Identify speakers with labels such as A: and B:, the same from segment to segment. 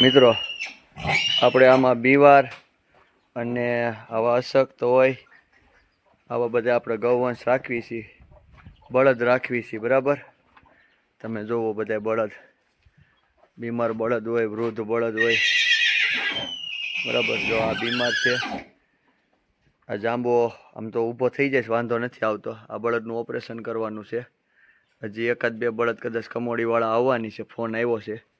A: મિત્રો, આપણે આમાં બીવાર અને આવા અશક્ત હોય, આવા બધા આપણે ગૌવંશ રાખવી છીએ બળદ રાખવી છીએ બરાબર? તમે જોવો બધા બળદ. બીમાર બળદ હોય, વૃદ્ધ બળદ હોય. બરાબર, જો આ બીમાર છે. આ જાંબો આમ તો ઊભો થઈ જાય વાંધો નથી આવતો. આ બળદનું ઓપરેશન કરવાનું છે. હજી એકાદ બે બળદ કદાચ કમોડીવાળા આવવાની છે, ફોન આવ્યો છે.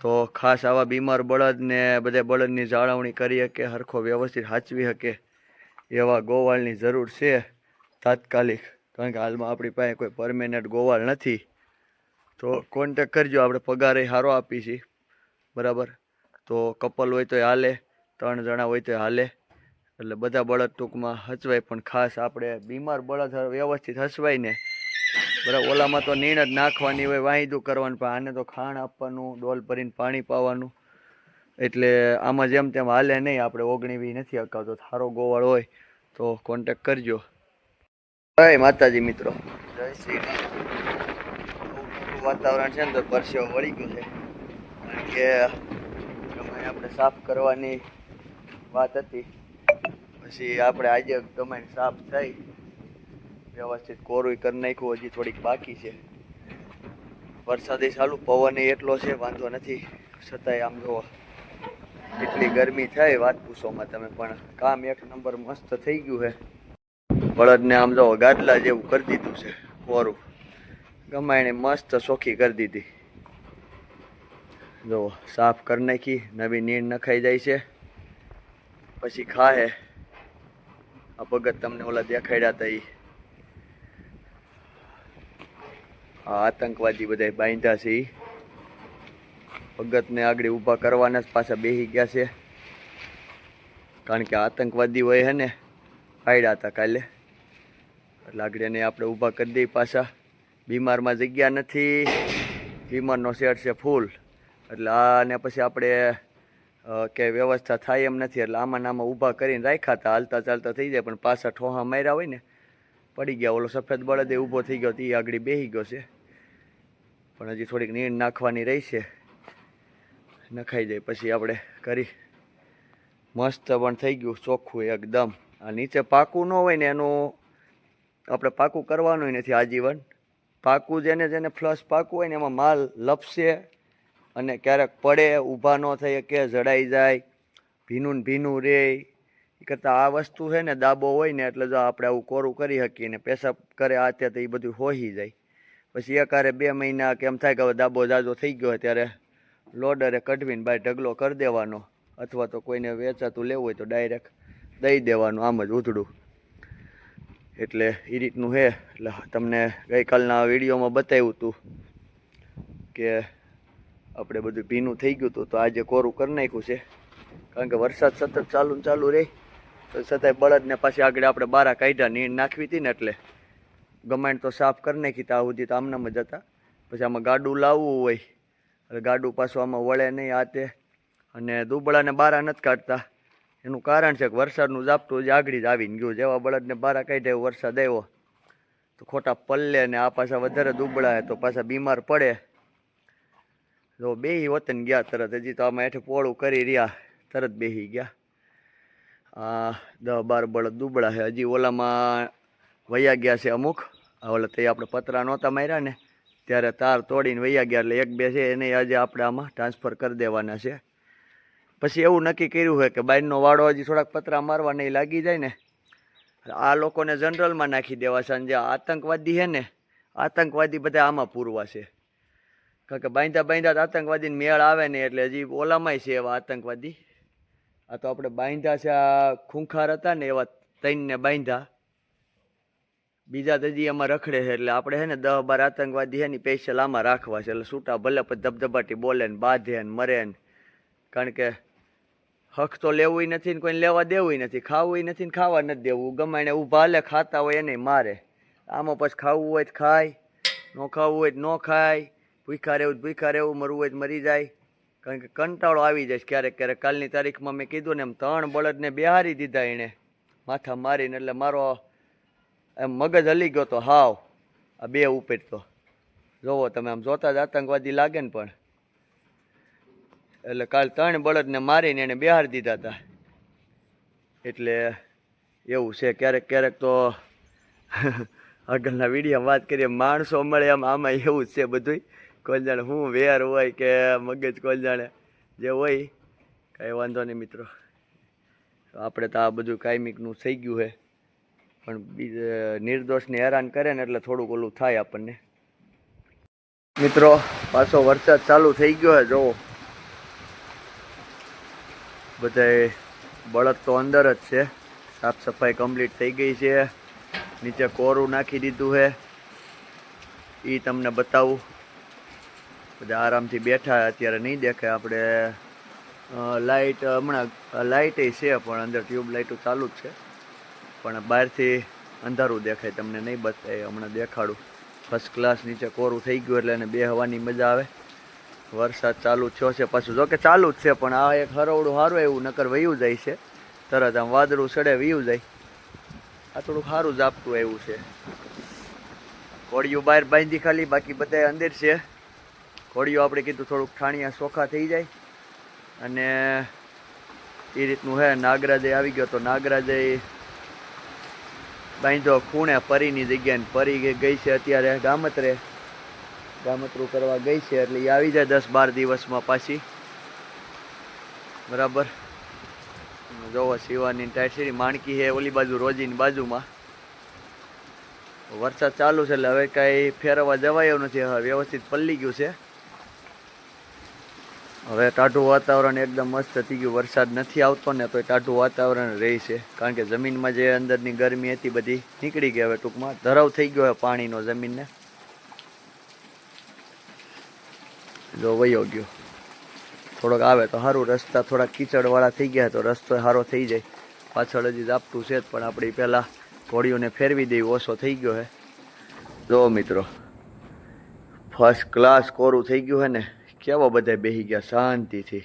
A: તો ખાસ આવા બીમાર બળદને બધા બળદની જાળવણી કરી શકે હરખો વ્યવસ્થિત સાચવી શકે એવા ગોવાળની જરૂર છે તાત્કાલિક. કારણ કે હાલમાં આપણી પાસે કોઈ પરમેનન્ટ ગોવાળ નથી. તો કોન્ટેક કરજો, આપણે પગારે સારો આપી છીએ બરાબર? તો કપલ હોય તોય હાલે, ત્રણ જણા હોય તોય હાલે. એટલે બધા બળદ ટૂંકમાં હચવાય, પણ ખાસ આપણે બીમાર બળદ વ્યવસ્થિત હચવાય ને બરાબર, ઓલામાં તો નીણ જ નાખવાની હોય વાહિદું કરવાનું, પણ આને તો ખાણ આપવાનું, ડોલ ભરીને પાણી પાવાનું. એટલે આમાં જેમ તેમ હાલે નહીં, આપણે ઓગણીવી નથી અકાવતો થારો ગોવાળ હોય, તો કોન્ટેક કરજો. જય માતાજી મિત્રો. જય શ્રી વાતાવરણ છે ને તો પરસેવો વળી ગયું છે. કારણ કે આપણે સાફ કરવાની વાત હતી. પછી આપણે આજે ગમે સાફ થઈ. વ્યવસ્થિત કોરું કરી નાખ્યું, હજી થોડીક બાકી છે. વરસાદે ચાલુ, પવન એટલો છે, વાંધો નથી. છતાંય આમ જોવો. એટલી ગરમી થાય, વાત પૂછોમાં તમે, પણ કામ એક નંબર મસ્ત થઈ ગયું છે. બળદને આમ જો ગાદલા જેવું કરી દીધું છે, કોરું. ગમાઈને મસ્ત ચોખ્ખી કરી દીધી. જો સાફ કરી નાખી, નવી નીણ નખાઈ જાય છે. પછી ખાહે. આ ભગત તમને ઓલા દેખાડ્યા હતા ઈ આ આતંકવાદી બધા બાંધ્યા છે. ભગતને આગળ ઊભા કરવાના જ પાછા બેસી ગયા છે. કારણ કે આતંકવાદી હોય હે ને પાડ્યા હતા કાલે. એટલે આગળ એને આપણે ઊભા કરી દઈએ પાછા. બીમારમાં જગ્યા નથી. બીમારનો શેર છે ફૂલ. એટલે આને પછી આપણે કે વ્યવસ્થા થાય એમ નથી. એટલે આમાં આમાં ઊભા કરીને રાખ્યા હતા. હાલતા ચાલતા થઈ જાય, પણ પાછા ઠોહા માર્યા હોય ને, પડી ગયા. ઓલો સફેદ બળદે ઊભો થઈ ગયો તે આગળ બેસી ગયો છે. પણ હજી થોડીક નીણ નાખવાની રહી છે. નખાઈ જાય પછી આપણે કરી. મસ્ત પણ થઈ ગયું ચોખ્ખું એકદમ. આ નીચે પાકું ન હોય ને એનું આપણે પાકું કરવાનું નથી આજીવન. પાકું જેને જેને ફ્લશ પાકું હોય ને એમાં માલ લપસે અને ક્યારેક પડે, ઊભા ન થઈ કે જડાઈ જાય, ભીનું ભીનું રહે એ કરતાં આ વસ્તુ છે ને દાબો હોય ને એટલે જો આપણે આવું કોરું કરી શકીએ ને પેશાબ કરે આ તે એ બધું હોઈ જાય. પછી એકારે બે મહિના કેમ થાય કે હવે દાબો જાજો થઈ ગયો હોય ત્યારે લોડરે કઢવીને બાય ઢગલો કરી દેવાનો. અથવા તો કોઈને વેચાતું લેવું હોય તો ડાયરેક્ટ દઈ દેવાનું, આમ જ ઉધડું. એટલે એ રીતનું છે એટલે તમને ગઈકાલના વિડીયોમાં બતાવ્યું હતું કે આપણે બધું ભીનું થઈ ગયું હતું તો આજે કોરું કરી નાખ્યું છે. કારણ કે વરસાદ સતત ચાલુ ચાલુ રહે. તો છતાંય બળદને પાછી આગળ આપણે બારા કાઢ્યા, નીણ નાખવી હતી ને એટલે. ગમાણ તો સાફ કરી નાખી ત્યાં સુધી તો આમનામ જ હતા. પછી આમાં ગાડું લાવવું હોય, એટલે ગાડું પાછું આમાં વળે નહીં આ તે. અને દુબળાને બારા નથી કાઢતા. એનું કારણ છે કે વરસાદનું ઝાપટું જ આગળ જ આવીને ગયું. જેવા બળદને બારા કાઢ્યા વરસાદ આવ્યો, તો ખોટા પલ્લે ને આ પાછા વધારે દુબળા તો પાછા બીમાર પડે. તો બે વતન ગયા તરત, હજી તો આમાં હેઠે પોળું કરી રહ્યા, તરત બેહી ગયા. આ દસ બાર બળદ દુબળા છે. હજી ઓલામાં વયા ગયા છે અમુક. ઓલા તે આપણે પતરા નહોતા માર્યા ને, ત્યારે તાર તોડીને વૈયા ગયા એટલે એક બે છે એને આજે આપણે આમાં ટ્રાન્સફર કરી દેવાના છે. પછી એવું નક્કી કર્યું હોય કે બાઈનનો વાડો હજી થોડાક પતરા મારવા નહીં લાગી જાય ને, આ લોકોને જનરલમાં નાખી દેવા છે અને જે આતંકવાદી છે ને, આતંકવાદી બધા આમાં પૂરવા છે. કારણ કે બાંધા બાંધા આતંકવાદીને મેળ આવે ને એટલે હજી ઓલામાંય છે એવા આતંકવાદી. આ તો આપણે બાંધા છે, આ ખૂંખાર હતા ને એવા તૈનને બાંધા. બીજા તો એમાં રખડે છે એટલે આપણે છે ને દહ બાર આતંકવાદી છે ને સ્પેશિયલ આમાં રાખવા છે. એટલે છૂટા ભલે પછી ધબધબાટી બોલે ને બાંધે ને મરે ને. કારણ કે હક તો લેવું નથી ને કોઈને લેવા દેવું નથી. ખાવું નથી ને ખાવા નથી દેવું. ગમાઈને ઊભા લે, ખાતા હોય એને મારે. આમાં પછી ખાવું હોય તો ખાય, ન ખાવું હોય તો ન ખાય. ભૂખા રહેવું તો ભૂખ્યા રહેવું, મરવું હોય તો મરી જાય. કારણ કે કંટાળો આવી જાય ક્યારેક ક્યારેક. કાલની તારીખમાં મેં કીધું ને એમ, ત્રણ બળદને બિહારી દીધા એણે માથા મારીને એટલે મારો એમ મગજ હલી ગયો તો હાવ. આ બે ઉપર તો. જોવો તમે, આમ જોતા જ આતંકવાદી લાગે ને પણ. એટલે કાલ ત્રણ બળદને મારીને એને બિહાર દીધા હતા એટલે એવું છે, ક્યારેક ક્યારેક તો આગળના વીડિયો વાત કરીએ, માણસો મળે એમ, આમાં એવું જ છે બધું કોઈ જાણે હું વેર હોય કે મગજ કોઈ જાણે જે હોય, કાંઈ વાંધો નહીં મિત્રો. આપણે તો આ બધું કાયમિકનું થઈ ગયું છે. પણ નિર્દોષને હેરાન કરે ને એટલે થોડુંક ઓલું થાય આપણને. મિત્રો, પાછો વરસાદ ચાલુ થઈ ગયો છે, જોવો. બધાય બળદ તો અંદર જ છે. સાફ સફાઈ કમ્પ્લીટ થઈ ગઈ છે. નીચે કોરું નાખી દીધું છે. એ તમને બતાવું. બધા આરામથી બેઠા, અત્યારે નહીં દેખાય આપણે. લાઇટ હમણાં લાઇટ છે, પણ અંદર ટ્યુબ લાઇટો ચાલુ જ છે. પણ બહારથી અંધારું દેખાય, તમને નહીં બતાય. હમણાં દેખાડું. ફર્સ્ટ ક્લાસ નીચે કોરું થઈ ગયું એટલે એને બે હવાની મજા આવે. વરસાદ ચાલુ થયો છે પાછું. જો કે ચાલુ જ છે, પણ આ એક હરવડું સારું એવું, નકર વયું જાય છે. તરત આમ વાદળું સડે, વયું જાય. આ થોડુંક સારું જ આપતું એવું છે. કોળિયું બહાર બાંધી ખાલી, બાકી બધા અંદર છે. કોળિયું આપણે કીધું થોડુંક ઠાણિયા સોખા થઈ જાય. અને એ રીતનું હે, નાગરાજે આવી ગયો તો નાગરાજે બાંધ્યો ખૂણે પરીની જગ્યાએ પરી ગઈ- છે અત્યારે ગામત્રે ગામતરું કરવા ગઈ છે એટલે એ આવી જાય દસ બાર દિવસમાં પાછી. બરાબર? જોવો શિવાની ટાઈટ માણકી છે ઓલી બાજુ, રોજીની બાજુમાં. વરસાદ ચાલુ છે એટલે હવે કાંઈ ફેરવવા જવાય નથી, હવે વ્યવસ્થિત પલ્લી ગયું છે. હવે ટાઢું વાતાવરણ એકદમ મસ્ત થઈ ગયું. વરસાદ નથી આવતો ને તો ટાઢું વાતાવરણ રહે છે. કારણ કે જમીનમાં જે અંદરની ગરમી હતી બધી નીકળી ગઈ હવે ટૂંકમાં. ધરાવ થઈ ગયો હવે પાણીનો જમીનને. જો વયો ગયો. થોડોક આવે તો સારું. રસ્તા થોડાક કીચડવાળા થઈ ગયા તો રસ્તો સારો થઈ જાય. પાછળ હજી આપતું છે પણ આપણે પહેલાં ઘોડીઓને ફેરવી દેવી ઓછો થઈ ગયો હે. જો મિત્રો ફર્સ્ટ ક્લાસ કોરું થઈ ગયું હે ને? કેવા બધા બેસી ગયા? શાંતિથી.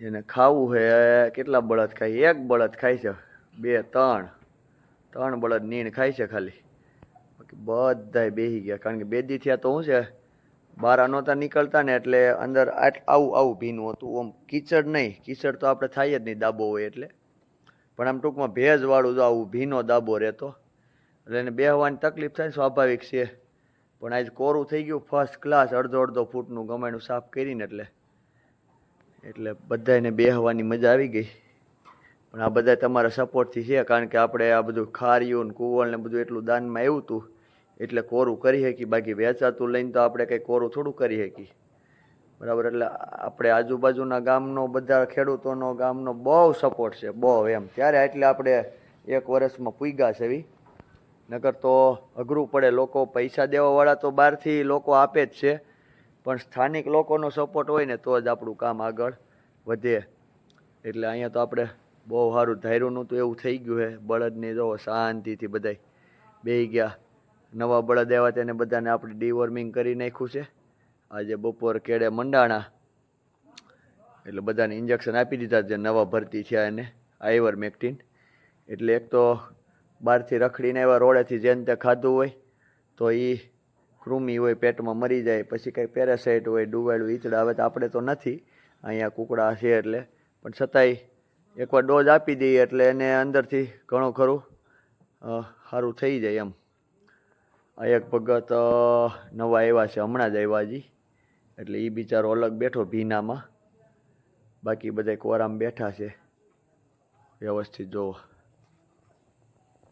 A: એને ખાવું હે, કેટલા બળદ ખાય? એક બળદ ખાય છે, બે, ત્રણ. ત્રણ બળદ નીણ ખાય છે ખાલી. બાકી બધાય બેસી ગયા. કારણ કે બે દી થયા તો શું છે બહાર નહોતા નીકળતા ને એટલે અંદર આવું આવું ભીનું હતું. આમ કીચડ નહીં. કીચડ તો આપણે થાય જ નહીં દાબો હોય એટલે. પણ આમ ટૂંકમાં ભેજવાળું જો આવું ભીનો દાબો રહેતો. એટલે એને બેહવાની તકલીફ થાય, સ્વાભાવિક છે. પણ આજ કોરું થઈ ગયું ફર્સ્ટ ક્લાસ અડધો અડધો ફૂટનું ગમાણું સાફ કરીને એટલે એટલે બધાને બેહવાની મજા આવી ગઈ. પણ આ બધા તમારા સપોર્ટથી છે, કારણ કે આપણે આ બધું ખાર્યું ને કુવળ ને બધું એટલું દાનમાં આવ્યું હતું એટલે કોરું કરી શકી બાકી વેચાતું લઈને તો આપણે કંઈ કોરું થોડું કરી શકી બરાબર, એટલે આપણે આજુબાજુના ગામનો બધા ખેડૂતોનો ગામનો બહુ સપોર્ટ છે, બહુ એમ. ત્યારે એટલે આપણે એક વર્ષમાં પૂગ્યા છે, એવી. નકર તો અઘરું પડે, લોકો પૈસા દેવાવાળા તો બહારથી લોકો આપે જ છે. પણ સ્થાનિક લોકોનો સપોર્ટ હોય ને તો જ આપણું કામ આગળ વધે. એટલે અહીંયા તો આપણે બહુ સારું ધાર્યું તો એવું થઈ ગયું છે બળદને જો શાંતિથી બધાય બેહી ગયા. નવા બળદ આવ્યા તેને બધાને આપણે ડિવોર્મિંગ કરી નાખ્યું છે. આજે બપોર કેડે મંડાણા. એટલે બધાને ઇન્જેક્શન આપી દીધા જે નવા ભરતી થયા એને આઈવર મેક્ટિન એટલે એક તો બહારથી રખડીને એવા રોડેથી જેને તે ખાધું હોય, તો એ કૃમિ હોય, પેટમાં મરી જાય, પછી કંઈ પેરાસાઇટ હોય ડુવાડું ઈચડા આવે તો આપણે તો નથી. અહીંયા કુકડા છે એટલે. પણ છતાંય એકવાર ડોઝ આપી દઈએ એટલે એને અંદરથી ઘણું ખરું સારું થઈ જાય એમ. આ એક ભગત નવા આવ્યા છે, હમણાં જ આવ્યા હજી એટલે એ બિચારો અલગ બેઠો ભીનામાં. બાકી બધા કોરામ બેઠા છે. વ્યવસ્થિત જોવો.